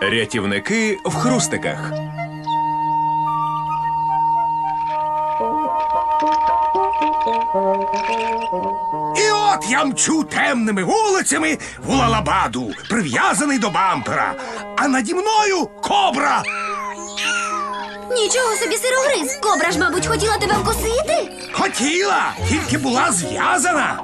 Рятівники в хрустиках. І от я мчу темними вулицями в Улалабаду, прив'язаний до бампера. А наді мною кобра. Нічого собі сирогриз. Кобра ж, мабуть, хотіла тебе вкусити. Хотіла, тільки була зв'язана.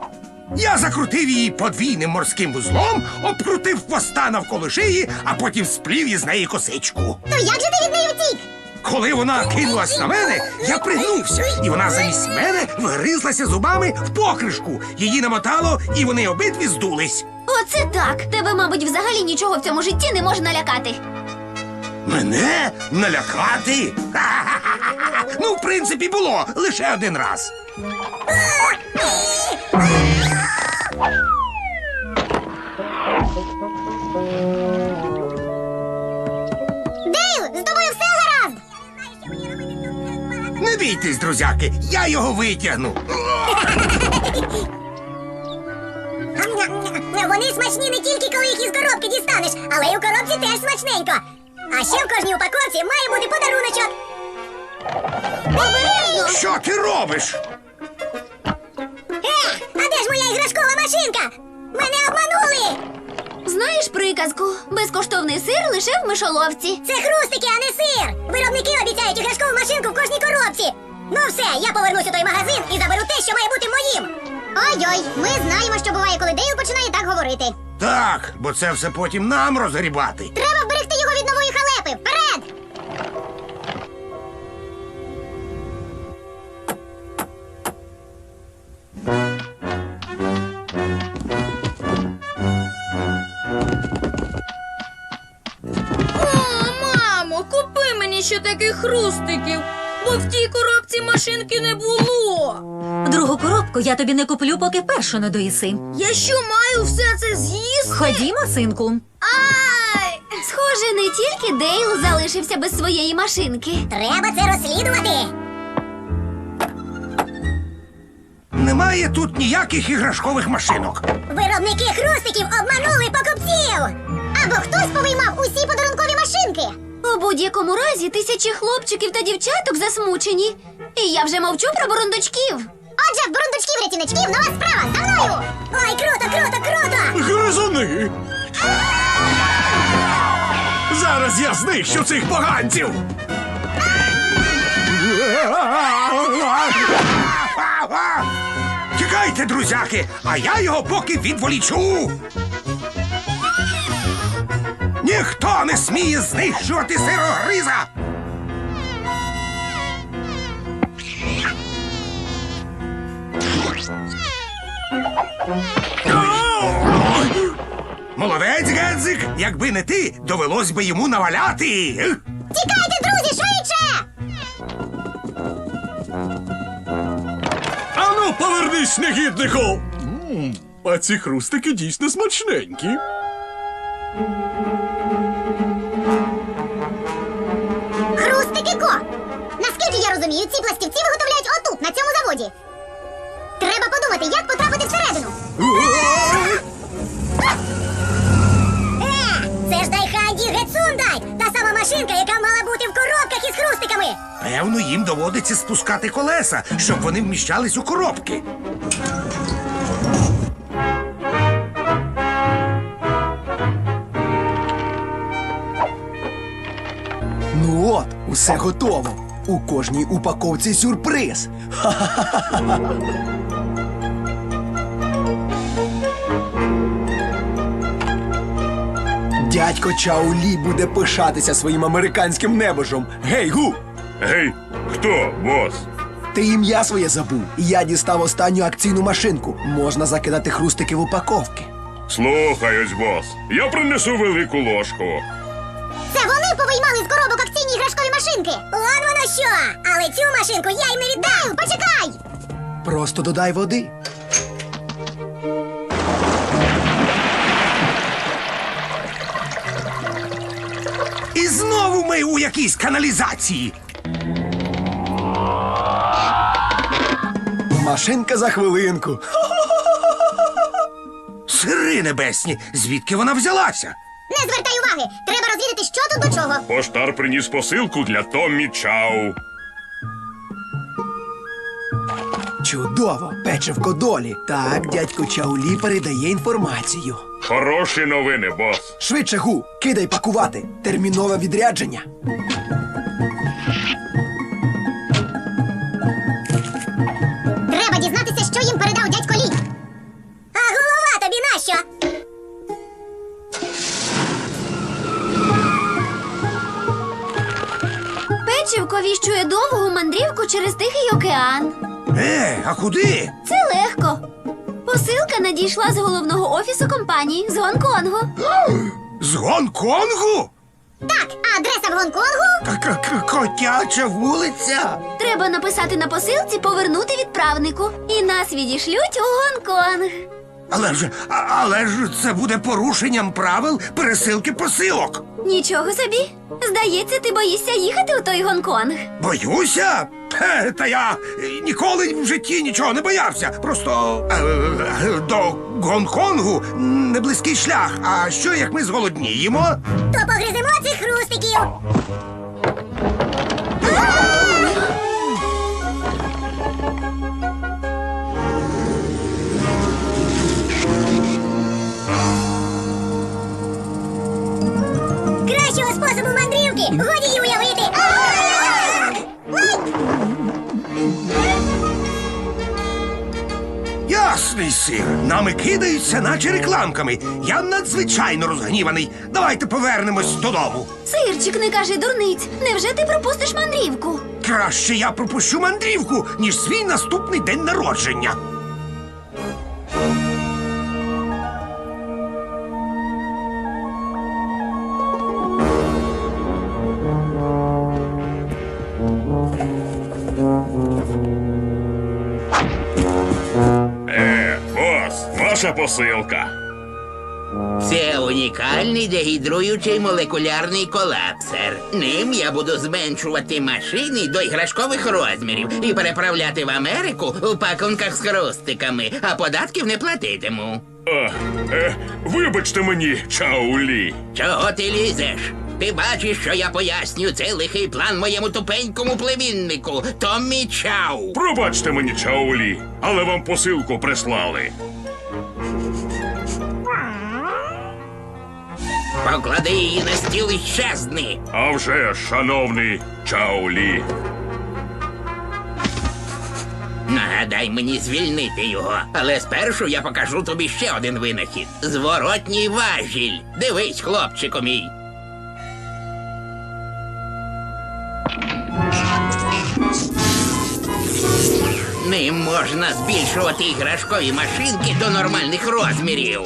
Я закрутив її подвійним морським вузлом, обкрутив хвоста навколо шиї, а потім сплів із неї косичку. То як же ти від неї утік? Коли вона кинулась на мене, я пригнувся, і вона замість мене вгризлася зубами в покришку. Її намотало, і вони обидві здулись. Оце так. Тебе, мабуть, взагалі нічого в цьому житті не може налякати. Мене налякати? Ха-ха-ха-ха. Ну, в принципі, було лише один раз. Бійтесь, друзяки, я його витягну. Вони смачні не тільки коли їх із коробки дістанеш, але й у коробці теж смачненько. А ще в кожній упаковці має бути подаруночок. Обережно. Що ти робиш? Е, а де ж моя іграшкова машинка? Мене обманули! Знаєш приказку? Безкоштовний сир лише в мишоловці. Це хрустики, а не сир! Виробники обіцяють іграшкову машинку в кожній коробці. Ну все, я повернусь у той магазин і заберу те, що має бути моїм. Ой-ой, ми знаємо, що буває, коли Дейл починає так говорити. Так, бо це все потім нам розгрібати. Треба вберегти його від нової халепи. Вперед! Таких хрустиків, бо в тій коробці машинки не було. Другу коробку я тобі не куплю, поки першу не доїси. Я що маю все це з'їсти? Ходімо, синку. Ай! Схоже, не тільки Дейл залишився без своєї машинки. Треба це розслідувати. Немає тут ніяких іграшкових машинок. Виробники хрустиків будь-якому разі тисячі хлопчиків та дівчаток засмучені. І я вже мовчу про бурундучків. Отже, бурундучків рятівничків нова справа за мною. Ой, круто, круто, круто! Гризуни! Зараз я знищу цих поганців! Тікайте, друзяки, а я його поки відволічу. Ніхто не сміє знищувати сирогриза. Молодець, Гедзик! Якби не ти, довелось би йому наваляти. Тікайте, друзі, швидше! Ану, повернись, негіднику! М, А ці хрустики дійсно смачненькі. Розумію, ці пластівці виготовляють отут, на цьому заводі. Треба подумати, як потрапити всередину. Е, це ж Дайханді Гетсундай! Та сама машинка, яка мала бути в коробках із хрустиками. Певно, їм доводиться спускати колеса, щоб вони вміщались у коробки. Ну от, усе готово. У кожній упаковці сюрприз. Дядько Чаулі буде пишатися своїм американським небожом. Гей, гу! Гей, хто, бос? Ти ім'я своє забув. Я дістав останню акційну машинку. Можна закидати хрустики в упаковки. Слухаюсь, бос. Я принесу велику ложку. Іграшкові машинки. Он воно що! Але цю машинку я їм не віддав! Почекай! Просто додай води. І знову ми у якійсь каналізації. Машинка за хвилинку. Сири небесні, звідки вона взялася? Не звертай уваги! Треба розвідати, що тут до чого. Поштар приніс посилку для Томмі Чау. Чудово, печивко долі. Так, дядько Чаулі передає інформацію. Хороші новини, бос. Швидше гу, кидай пакувати. Термінове відрядження. Мандрівку через Тихий океан. Е, а куди? Це легко. Посилка надійшла з головного офісу компанії з Гонконгу. З Гонконгу? Так, а адреса в Гонконгу? К-к-к- Котяча вулиця. Треба написати на посилці повернути відправнику. І нас відішлють у Гонконг. Але ж, а- але ж це буде порушенням правил пересилки посилок. Нічого собі. Здається, ти боїшся їхати у той Гонконг. Боюся? Хе, Та я е, ніколи в житті нічого не боявся. Просто е, е, до Гонконгу не близький шлях. А що як ми зголодніємо? То погриземо цих хрустиків. Ясний сир. Нами кидаються, наче рекламками. Я надзвичайно розгніваний. Давайте повернемось додому. Сирчик, не кажи дурниць. Невже ти пропустиш мандрівку? Краще я пропущу мандрівку, ніж свій наступний день народження. Ваша посилка. Це унікальний дегідруючий молекулярний колапсер. Ним я буду зменшувати машини до іграшкових розмірів і переправляти в Америку у пакунках з хрустиками, а податків не платитиму. А, е, вибачте мені, Чаулі. Чого ти лізеш? Ти бачиш, що я поясню цей лихий план моєму тупенькому племіннику Томмі Чау. Пробачте мені, Чаулі, але вам посилку прислали. Поклади її на стіл і щезни. А вже, шановний Чаулі. Нагадай мені звільнити його, але спершу я покажу тобі ще один винахід. Зворотній важіль. Дивись, хлопчику мій. Ним можна збільшувати іграшкові машинки до нормальних розмірів.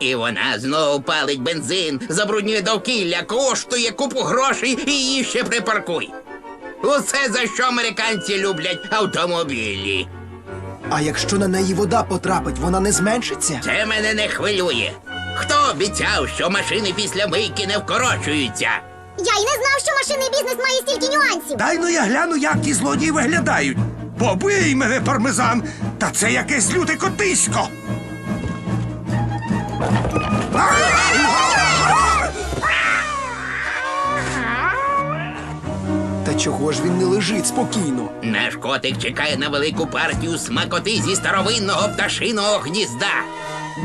І вона знову палить бензин, забруднює довкілля, коштує купу грошей і її ще припаркуй. Усе за що американці люблять автомобілі. А якщо на неї вода потрапить, вона не зменшиться? Це мене не хвилює. Хто обіцяв, що машини після мийки не вкорочуються? Я й не знав, що машинний бізнес має стільки нюансів. Дай ну я гляну, як ті злодії виглядають. Побий мене, пармезан, та це якесь люте котисько. Та чого ж він не лежить спокійно? Наш котик чекає на велику партію смакоти зі старовинного пташиного гнізда.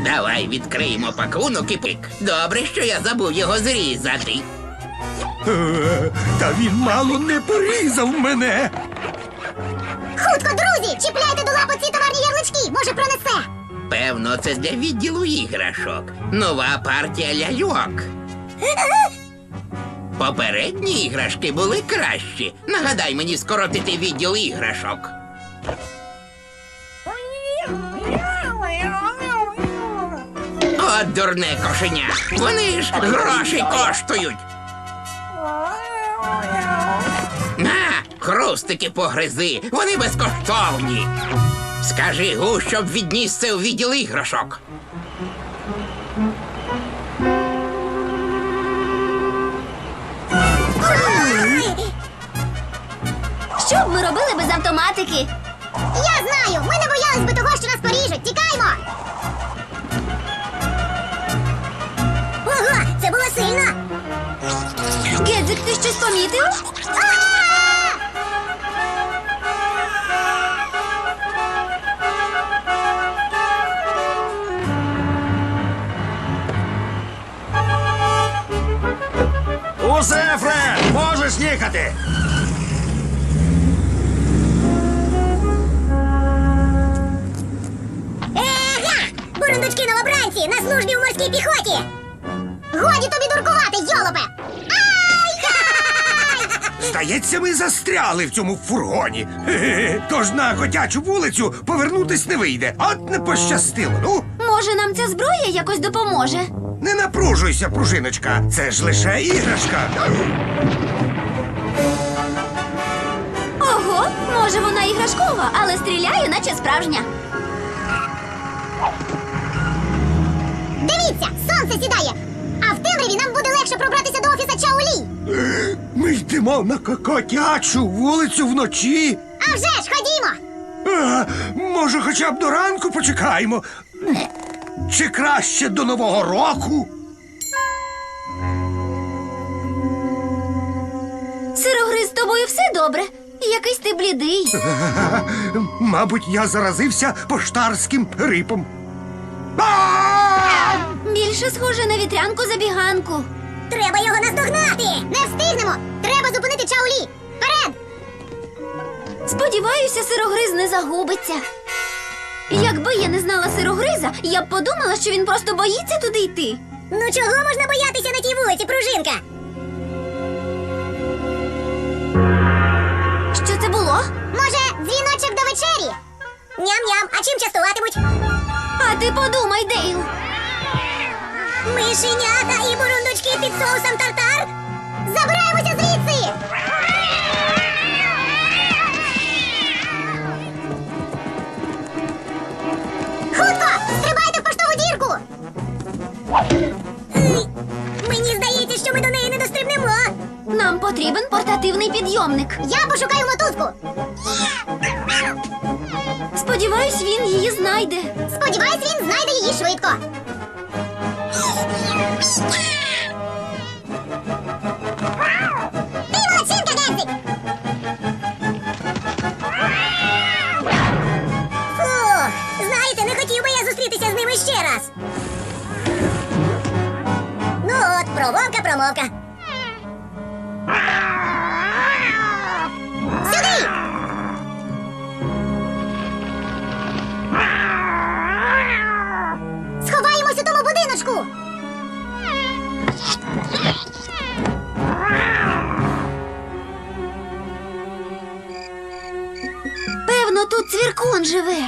Давай відкриємо пакунок і пик. Добре, що я забув його зрізати. Е, Та він мало не порізав мене. Хутко, друзі, чіпляйте до лапи ці товарні ярлички, може пронесе. Певно, це для відділу іграшок. Нова партія ляльок. Попередні іграшки були кращі. Нагадай мені скоротити відділ іграшок. От дурне кошеня. Вони ж гроші коштують. На, хрустики погризи, вони безкоштовні. Скажи гу, щоб відніс це у відділ іграшок. Що б ми робили без автоматики? Я знаю! Ми не боялись би того, що нас поріжуть. Тікаймо! Ого, це було сильно! Гедзик, ти щось помітив? А! Можеш їхати. Ега! Бурундучки новобранці на службі в морській піхоті! Годі тобі дуркувати, йолопе! Здається, ми застряли в цьому фургоні. Тож на котячу вулицю повернутись не вийде. От не пощастило. Ну, Може, нам ця зброя якось допоможе? не напружуйся, пружиночка. Це ж лише іграшка. Може вона іграшкова, але стріляє, наче справжня. Дивіться, сонце сідає! А в темряві нам буде легше пробратися до офіса Чаолі! Ми йдемо на ко- котячу вулицю вночі. А вже ж, ходімо! А, може, хоча б до ранку почекаємо. Чи краще до Нового року? Сирогриз, з тобою все добре. Якийсь ти блідий. Мабуть, я заразився поштарським грипом. А! Більше схоже на вітрянку забіганку. Треба його наздогнати! Не встигнемо! Треба зупинити Чаолі! Вперед! Сподіваюся, сирогриз не загубиться. Якби я не знала сирогриза, я б подумала, що він просто боїться туди йти. Ну чого можна боятися на тій вулиці, пружинка? Ням-ням, а чим частуватимуть? А ти подумай, Дейл. Мишенята і бурундучки під соусом тартар? Забираємося звідси! Хутко! Стрибайте в поштову дірку! Ей, Мені здається, що ми до неї не дострибнемо. Нам потрібен портативний підйомник. Я пошукаю мотузку. Сподіваюсь, він її знайде. Сподіваюсь, він знайде її швидко. Певно, тут цвіркун живе.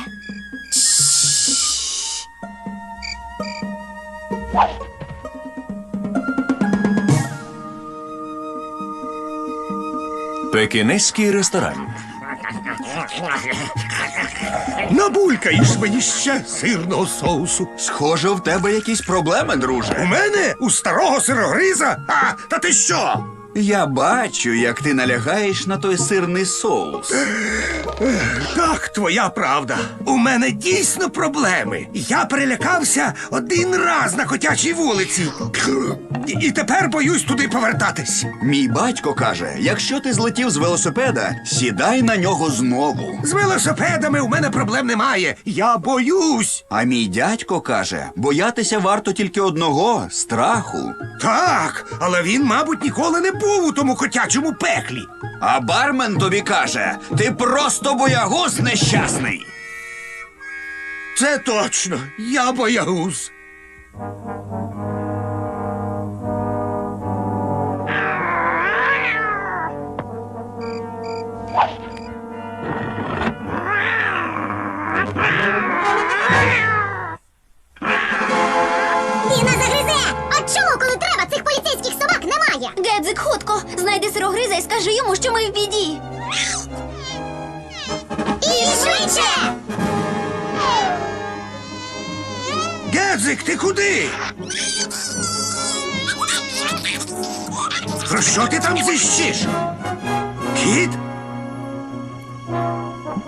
Пекінеський ресторан. Набулькаєш мені ще сирного соусу. Схоже, в тебе якісь проблеми, друже. У мене у старого сирогриза? А, та ти що? Я бачу, як ти налягаєш на той сирний соус. Так, твоя правда. У мене дійсно проблеми. Я перелякався один раз на котячій вулиці. І, тепер боюсь туди повертатись. Мій батько каже: якщо ти злетів з велосипеда, сідай на нього знову. З велосипедами у мене проблем немає. Я боюсь. А мій дядько каже: боятися варто тільки одного страху. Так, але він, мабуть, ніколи не був у тому котячому пеклі. А бармен тобі каже: ти просто боягуз нещасний. Це точно. Я боягуз. Він знайди сирогриза і скажи йому, що ми в біді. І швидше! Гедзик, ти куди? Про що ти там зищиш? Кіт?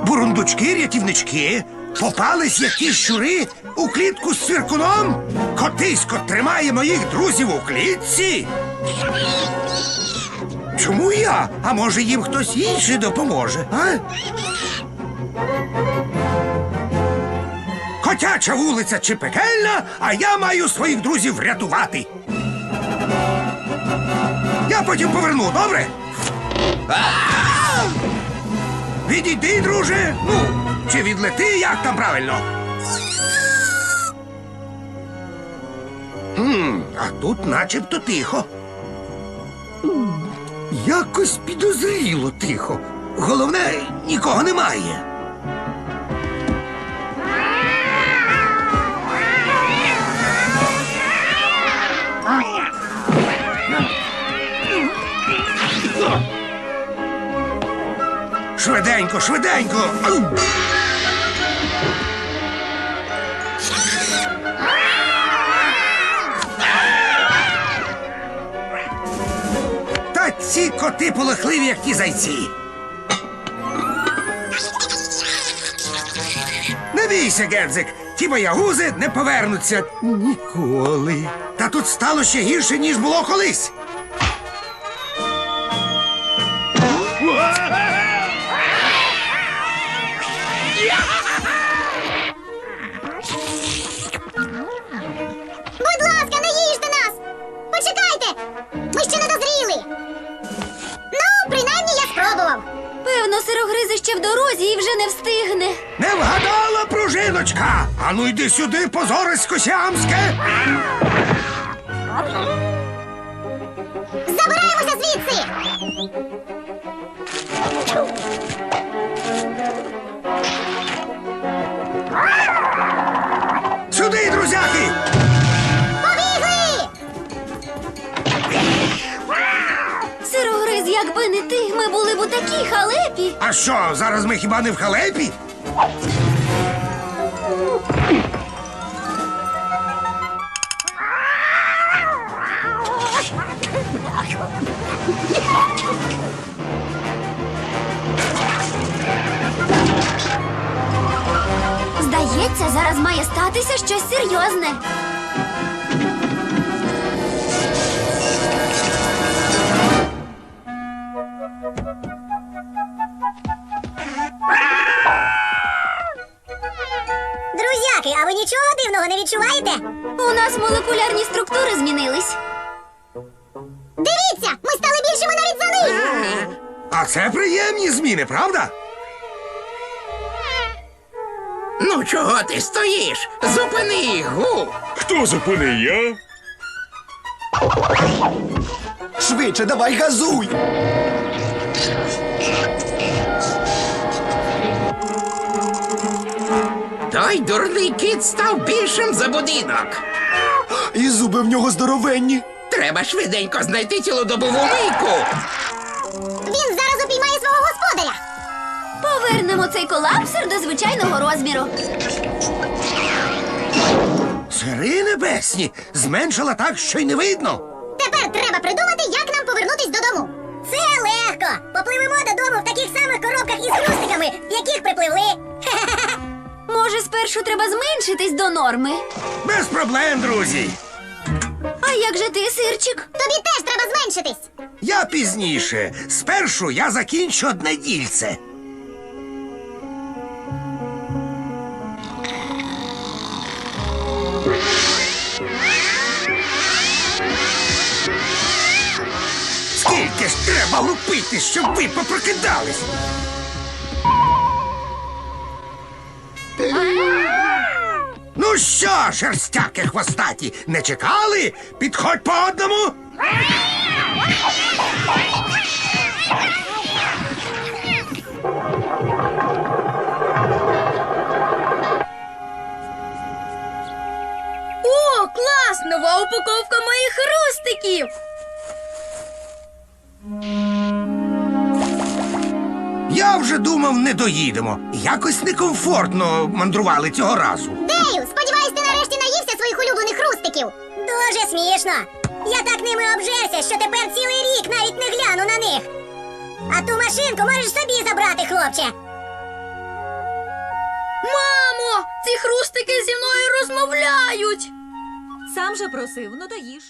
Бурундучки, рятівнички? Попались якісь щури у клітку з цвіркуном? Котисько тримає моїх друзів у клітці? Чому я? А може їм хтось інший допоможе, а? Котяча вулиця чи пекельна, а я маю своїх друзів врятувати. Я потім поверну, добре? Відійди, друже. Ну, чи відлети, як там правильно? Хм, а тут начебто тихо. Якось підозріло тихо. Головне, нікого немає. Швиденько, швиденько. Ці коти полохливі, як ті зайці. Не бійся, Гедзик, ті боягузи не повернуться ніколи. Та тут стало ще гірше, ніж було колись. Ще в дорозі і вже не встигне. Не вгадала пружиночка. Ану йди сюди, позорисько сіамське! Забираємося звідси! Якби не ти, ми були б у такій халепі. А що, зараз ми хіба не в халепі? Здається, зараз має статися щось серйозне. Відчуваєте? У нас молекулярні структури змінились. Дивіться, ми стали більшими навіть за них! А це приємні зміни, правда? Ну чого ти стоїш? Зупини їх, гу! Хто зупини я? Швидше, давай газуй! Той дурний кіт став більшим за будинок. І зуби в нього здоровенні. Треба швиденько знайти цілодобову мийку. Він зараз упіймає свого господаря! Повернемо цей колапсер до звичайного розміру. Сири небесні зменшила так, що й не видно. Тепер треба придумати, як нам повернутись додому. Це легко! Попливемо додому в таких самих коробках із хрустиками, в яких припливли. Може, спершу треба зменшитись до норми. Без проблем, друзі. А як же ти, сирчик? Тобі теж треба зменшитись. Я пізніше. Спершу я закінчу одне дільце. Скільки ж треба лупити, щоб ви попрокидались? Ну що, шерстяки хвостаті, не чекали? Підходь по одному. О, клас! Нова упаковка моїх хрустиків! Я вже думав, не доїдемо. Якось некомфортно мандрували цього разу. Дею, сподіваюсь, ти нарешті наївся своїх улюблених хрустиків. Дуже смішно. Я так ними обжерся, що тепер цілий рік навіть не гляну на них. А ту машинку можеш собі забрати, хлопче. Мамо! Ці хрустики зі мною розмовляють! Сам же просив, ну то їж.